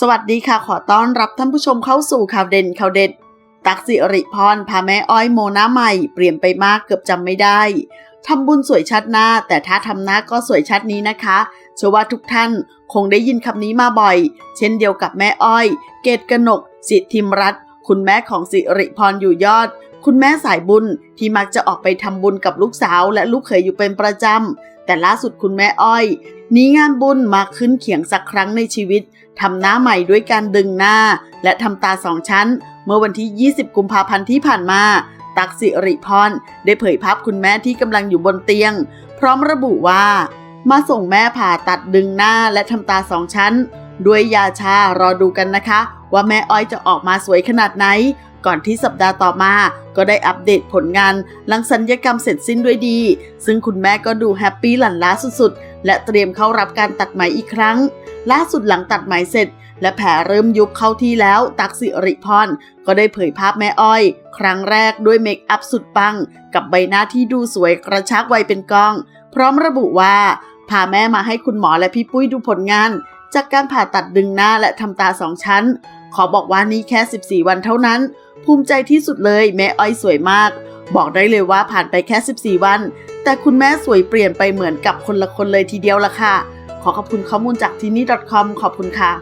สวัสดีค่ะขอต้อนรับท่านผู้ชมเข้าสู่ข่าวเด่นข่าวเด็ด ตักสิริพรพาแม่อ้อยโมหน้าใหม่ เปลี่ยนไปมากเกือบจำไม่ได้ทำบุญสวยชัดหน้า แต่ถ้าทำหน้าก็สวยชัดนี้นะคะเชื่อว่าทุกท่านคงได้ยินคำนี้มาบ่อย เช่นเดียวกับแม่อ้อย เกตกนก สิทธิมรัตน์คุณแม่ของสิริพรอยู่ยอด คุณแม่สายบุญที่มักจะออกไปทำบุญกับลูกสาวและลูกเขยอยู่เป็นประจำ แต่ล่าสุดคุณแม่อ้อยหนี้งานบุญมาขึ้นเขียงสักครั้งในชีวิตทำหน้าใหม่ด้วยการดึงหน้า และทำตาสองชั้น เมื่อวันที่ 20 กุมภาพันธ์ที่ผ่านมา ตักสิริพรได้เผยภาพคุณแม่ที่กำลังอยู่บนเตียง พร้อมระบุว่า มาส่งแม่ผ่าตัดดึงหน้าและทำตาสองชั้น ด้วยยาชารอดูกันนะคะ ว่าแม่อ้อยจะออกมาสวยขนาดไหน ก่อนที่สัปดาห์ต่อมาก็ได้อัปเดตผลงานหลังสัญญกรรมเสร็จสิ้นด้วยดี ซึ่งคุณแม่ก็ดูแฮปปี้หลั่นล้าสุดๆ และเตรียมเข้ารับการตัดไหมอีกครั้ง ล่าสุดหลังตัดไหมเสร็จ และแผลเริ่มยุบเข้าที่แล้ว ตักสิริพรก็ได้เผยภาพแม่อ้อย ครั้งแรกด้วยเมคอัพสุดปัง กับใบหน้าที่ดูสวยกระชักวัยเป็นกอง พร้อมระบุว่าพาแม่มาให้คุณหมอและพี่ปุ้ยดูผลงาน จากการผ่าตัดดึงหน้าและทำตาสองชั้น ขอบอกว่านี่แค่ 14 วันเท่านั้น ภูมิใจที่สุดเลย แม่อ้อยสวยมาก บอกได้เลยว่าผ่านไปแค่ 14 วัน แต่คุณแม่สวยเปลี่ยนไปเหมือนกับคนละคนเลยทีเดียวละค่ะ ขอขอบคุณข้อมูลจากที่นี่ .com ขอบคุณค่ะ